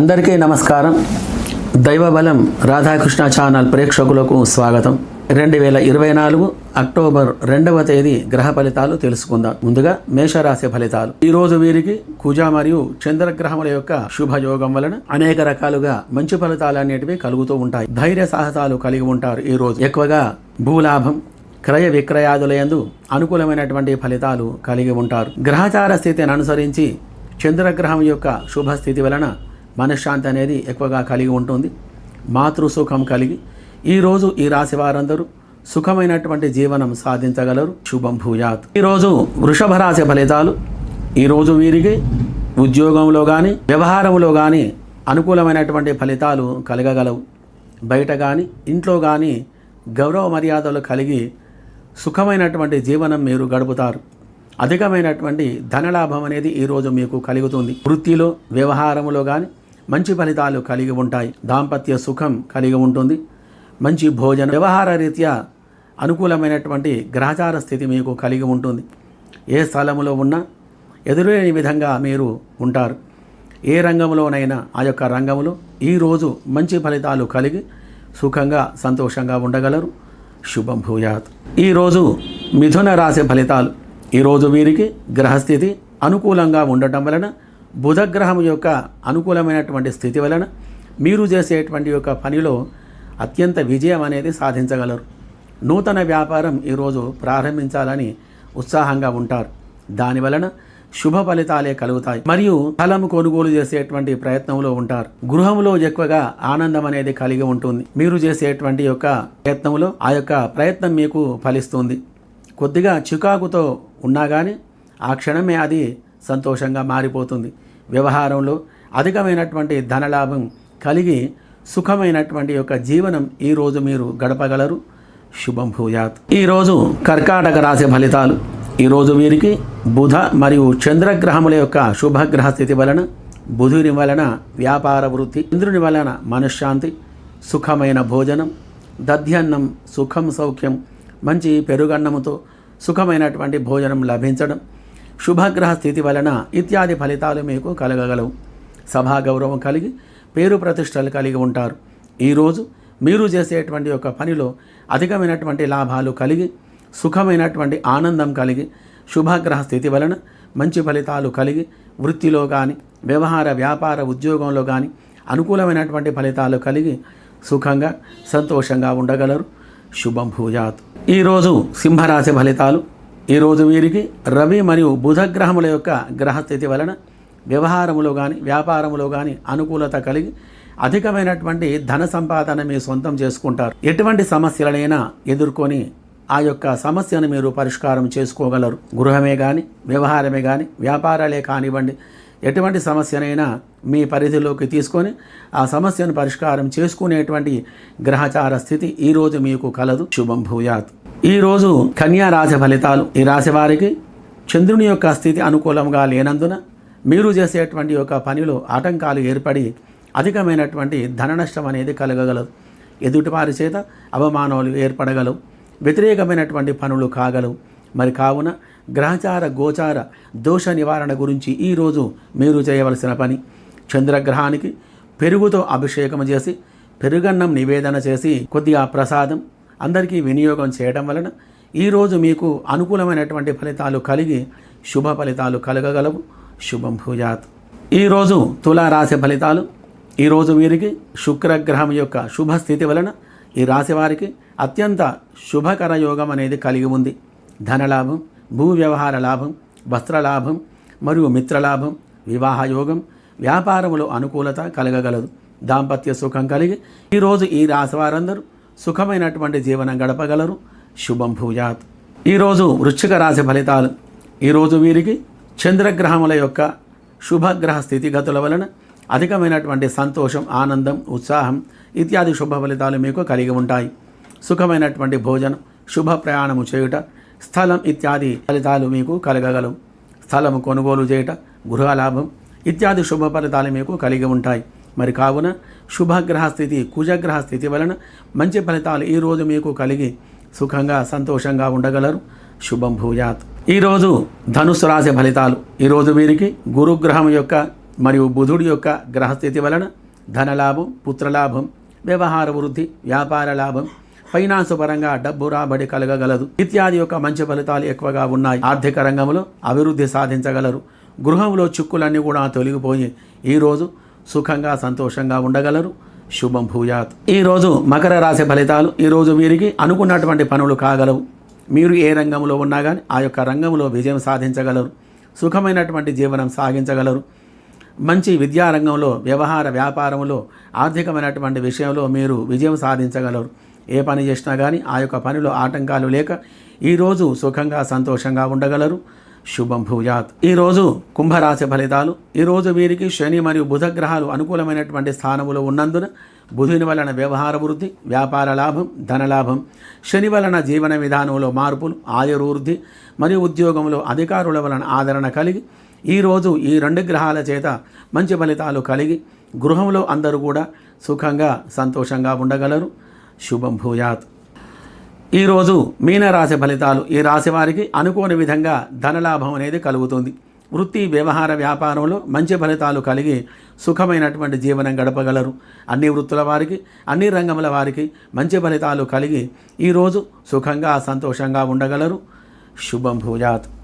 అందరికీ నమస్కారం. దైవబలం రాధాకృష్ణ ఛానల్ ప్రేక్షకులకు స్వాగతం. రెండు వేల ఇరవై నాలుగు అక్టోబర్ రెండవ తేదీ గ్రహ ఫలితాలు తెలుసుకుందాం. ముందుగా మేషరాశి ఫలితాలు. ఈ రోజు వీరికి కుజ మరియు చంద్రగ్రహముల యొక్క శుభయోగం వలన అనేక రకాలుగా మంచి ఫలితాలు అనేటివి కలుగుతూ ఉంటాయి. ధైర్య సాహసాలు కలిగి ఉంటారు ఈ రోజు. ఎక్కువగా భూలాభం క్రయ విక్రయాదులయందు అనుకూలమైనటువంటి ఫలితాలు కలిగి ఉంటారు. గ్రహచార స్థితిని అనుసరించి చంద్రగ్రహం యొక్క శుభస్థితి వలన మనశ్శాంతి అనేది ఎక్కువగా కలిగి ఉంటుంది. మాతృసుఖం కలిగి ఈరోజు ఈ రాశి వారందరూ సుఖమైనటువంటి జీవనం సాధించగలరు. శుభం భూయాత్. ఈరోజు వృషభ రాశి ఫలితాలు ఈరోజు వీరికి ఉద్యోగంలో కానీ వ్యవహారంలో కానీ అనుకూలమైనటువంటి ఫలితాలు కలగగలవు. బయట కానీ ఇంట్లో కానీ గౌరవ మర్యాదలు కలిగి సుఖమైనటువంటి జీవనం మీరు గడుపుతారు. అధికమైనటువంటి ధనలాభం అనేది ఈరోజు మీకు కలుగుతుంది. వృత్తిలో వ్యవహారంలో కానీ మంచి ఫలితాలు కలిగి ఉంటాయి. దాంపత్య సుఖం కలిగి ఉంటుంది. మంచి భోజన వ్యవహార రీత్యా అనుకూలమైనటువంటి గ్రహచార స్థితి మీకు కలిగి ఉంటుంది. ఏ స్థలంలో ఉన్నా ఎదురేని విధంగా మీరు ఉంటారు. ఏ రంగంలోనైనా ఆ యొక్క రంగంలో ఈరోజు మంచి ఫలితాలు కలిగి సుఖంగా సంతోషంగా ఉండగలరు. శుభం భూయాత్. ఈరోజు మిథున రాశి ఫలితాలు. ఈరోజు వీరికి గ్రహస్థితి అనుకూలంగా ఉండటం వలన బుధగ్రహం యొక్క అనుకూలమైనటువంటి స్థితి వలన మీరు చేసేటువంటి యొక్క పనిలో అత్యంత విజయం అనేది సాధించగలరు. నూతన వ్యాపారం ఈరోజు ప్రారంభించాలని ఉత్సాహంగా ఉంటారు. దాని వలన శుభ ఫలితాలే కలుగుతాయి. మరియు ఫలం కొనుగోలు చేసేటువంటి ప్రయత్నంలో ఉంటారు. గృహంలో ఎక్కువగా ఆనందం అనేది కలిగి ఉంటుంది. మీరు చేసేటువంటి యొక్క ప్రయత్నంలో ఆ యొక్క ప్రయత్నం మీకు ఫలిస్తుంది. కొద్దిగా చికాకుతో ఉన్నా కానీ ఆ క్షణమే అది సంతోషంగా మారిపోతుంది. వ్యవహారంలో అధికమైనటువంటి ధనలాభం కలిగి సుఖమైనటువంటి యొక్క జీవనం ఈరోజు మీరు గడపగలరు. శుభం భూయాత్. ఈరోజు కర్కాటక రాశి ఫలితాలు. ఈరోజు వీరికి బుధ మరియు చంద్రగ్రహముల యొక్క శుభగ్రహ స్థితి వలన బుధుని వలన వ్యాపార వృత్తి చంద్రుని వలన మనశ్శాంతి సుఖమైన భోజనం దధ్యన్నం సుఖం సౌఖ్యం మంచి పెరుగన్నముతో సుఖమైనటువంటి భోజనం లభించడం శుభగ్రహ స్థితి వలన ఇత్యాది ఫలితాలు మీకు కలగగలవు. సభా గౌరవం కలిగి పేరు ప్రతిష్టలు కలిగి ఉంటారు. ఈరోజు మీరు చేసేటువంటి యొక్క పనిలో అధికమైనటువంటి లాభాలు కలిగి సుఖమైనటువంటి ఆనందం కలిగి శుభగ్రహ స్థితి వలన మంచి ఫలితాలు కలిగి వృత్తిలో కానీ వ్యవహార వ్యాపార ఉద్యోగంలో కానీ అనుకూలమైనటువంటి ఫలితాలు కలిగి సుఖంగా సంతోషంగా ఉండగలరు. శుభం భూయాత్. ఈరోజు సింహరాశి ఫలితాలు ఈరోజు వీరికి రవి మరియు బుధగ్రహముల యొక్క గ్రహస్థితి వలన వ్యవహారములో కానీ వ్యాపారములో కానీ అనుకూలత కలిగి అధికమైనటువంటి ధన సంపాదన మీ సొంతం చేసుకుంటారు. ఎటువంటి సమస్యలనైనా ఎదుర్కొని ఆ యొక్క సమస్యను మీరు పరిష్కారం చేసుకోగలరు. గృహమే కానీ వ్యవహారమే కానీ వ్యాపారాలే కానివ్వండి ఎటువంటి సమస్యనైనా మీ పరిధిలోకి తీసుకొని ఆ సమస్యను పరిష్కారం చేసుకునేటువంటి గ్రహచార స్థితి ఈరోజు మీకు కలదు. శుభం భూయాత్. ఈరోజు కన్యా రాశి ఫలితాలు. ఈ రాశి వారికి చంద్రుని యొక్క స్థితి అనుకూలంగా లేనందున మీరు చేసేటువంటి యొక్క పనిలో ఆటంకాలు ఏర్పడి అధికమైనటువంటి ధన నష్టం అనేది కలగగలదు. ఎదుటివారి చేత అవమానాలు ఏర్పడగలవు. వ్యతిరేకమైనటువంటి పనులు కాగలవు. మరి కావున గ్రహచార గోచార దోష నివారణ గురించి ఈరోజు మీరు చేయవలసిన పని. చంద్రగ్రహానికి పెరుగుతో అభిషేకం చేసి పెరుగన్నం నివేదన చేసి కొద్దిగా ప్రసాదం అందరికీ వినియోగం చేయడం వలన ఈరోజు మీకు అనుకూలమైనటువంటి ఫలితాలు కలిగి శుభ ఫలితాలు కలగగలవు. శుభం భూజాత్. ఈరోజు తులారాశి ఫలితాలు ఈరోజు వీరికి శుక్రగ్రహం యొక్క శుభస్థితి వలన ఈ రాశి వారికి అత్యంత శుభకర యోగం అనేది కలిగి ఉంది. ధనలాభం భూ వ్యవహార లాభం వస్త్రలాభం మరియు మిత్రలాభం వివాహ యోగం వ్యాపారములో అనుకూలత కలగగలదు. దాంపత్య సుఖం కలిగి ఈరోజు ఈ రాశి వారందరూ సుఖమైనటువంటి జీవనం గడపగలరు. శుభం భూజాత్ ఈరోజు వృశ్చిక రాశి ఫలితాలు. ఈరోజు వీరికి చంద్రగ్రహముల యొక్క శుభగ్రహ స్థితిగతుల వలన అధికమైనటువంటి సంతోషం ఆనందం ఉత్సాహం ఇత్యాది శుభ ఫలితాలు మీకు కలిగి ఉంటాయి. సుఖమైనటువంటి భోజనం శుభ ప్రయాణము చేయుట స్థలం ఇత్యాది ఫలితాలు మీకు కలగగలవు. స్థలము కొనుగోలు చేయుట గృహలాభం ఇత్యాది శుభ ఫలితాలు మీకు కలిగి ఉంటాయి. మరి కావున శుభగ్రహ స్థితి కుజగ్రహ స్థితి వలన మంచి ఫలితాలు ఈరోజు మీకు కలిగి సుఖంగా సంతోషంగా ఉండగలరు. శుభం భూయాత్. ఈరోజు ధనుసు రాశి ఫలితాలు. ఈరోజు వీరికి గురుగ్రహం యొక్క మరియు బుధుడి యొక్క గ్రహస్థితి వలన ధనలాభం పుత్రలాభం వ్యవహార వృద్ధి వ్యాపార లాభం ఫైనాన్స్ పరంగా డబ్బు రాబడి కలగగలదు. ఇత్యాది యొక్క మంచి ఫలితాలు ఎక్కువగా ఉన్నాయి. ఆర్థిక రంగంలో అభివృద్ధి సాధించగలరు. గృహంలో చిక్కులన్నీ కూడా తొలగిపోయి ఈరోజు సుఖంగా సంతోషంగా ఉండగలరు. శుభం భూయాత్. ఈరోజు మకర రాశి ఫలితాలు ఈరోజు వీరికి అనుకున్నటువంటి పనులు కాగలవు. మీరు ఏ రంగంలో ఉన్నా కానీ ఆ యొక్క రంగంలో విజయం సాధించగలరు. సుఖమైనటువంటి జీవనం సాగించగలరు. మంచి విద్యారంగంలో వ్యవహార వ్యాపారంలో ఆర్థికమైనటువంటి విషయంలో మీరు విజయం సాధించగలరు. ఏ పని చేసినా కానీ ఆ యొక్క పనిలో ఆటంకాలు లేక ఈరోజు సుఖంగా సంతోషంగా ఉండగలరు. శుభం భూయాత్. ఈరోజు కుంభరాశి ఫలితాలు ఈరోజు వీరికి శని మరియు బుధ గ్రహాలు అనుకూలమైనటువంటి స్థానములో ఉన్నందున బుధుని వలన వ్యవహార వృద్ధి వ్యాపార లాభం ధనలాభం శని వలన జీవన విధానంలో మార్పులు ఆయుర్వృద్ధి మరియు ఉద్యోగంలో అధికారుల వలన ఆదరణ కలిగి ఈరోజు ఈ రెండు గ్రహాల చేత మంచి ఫలితాలు కలిగి గృహంలో అందరూ కూడా సుఖంగా సంతోషంగా ఉండగలరు. శుభం భూయాత్. ఈరోజు మీనరాశి ఫలితాలు ఈ రాశి వారికి అనుకోని విధంగా ధనలాభం అనేది కలుగుతుంది. వృత్తి వ్యవహార వ్యాపారంలో మంచి ఫలితాలు కలిగి సుఖమైనటువంటి జీవనం గడపగలరు. అన్ని వృత్తుల వారికి అన్ని రంగముల వారికి మంచి ఫలితాలు కలిగి ఈరోజు సుఖంగా సంతోషంగా ఉండగలరు. శుభం భూజాత్.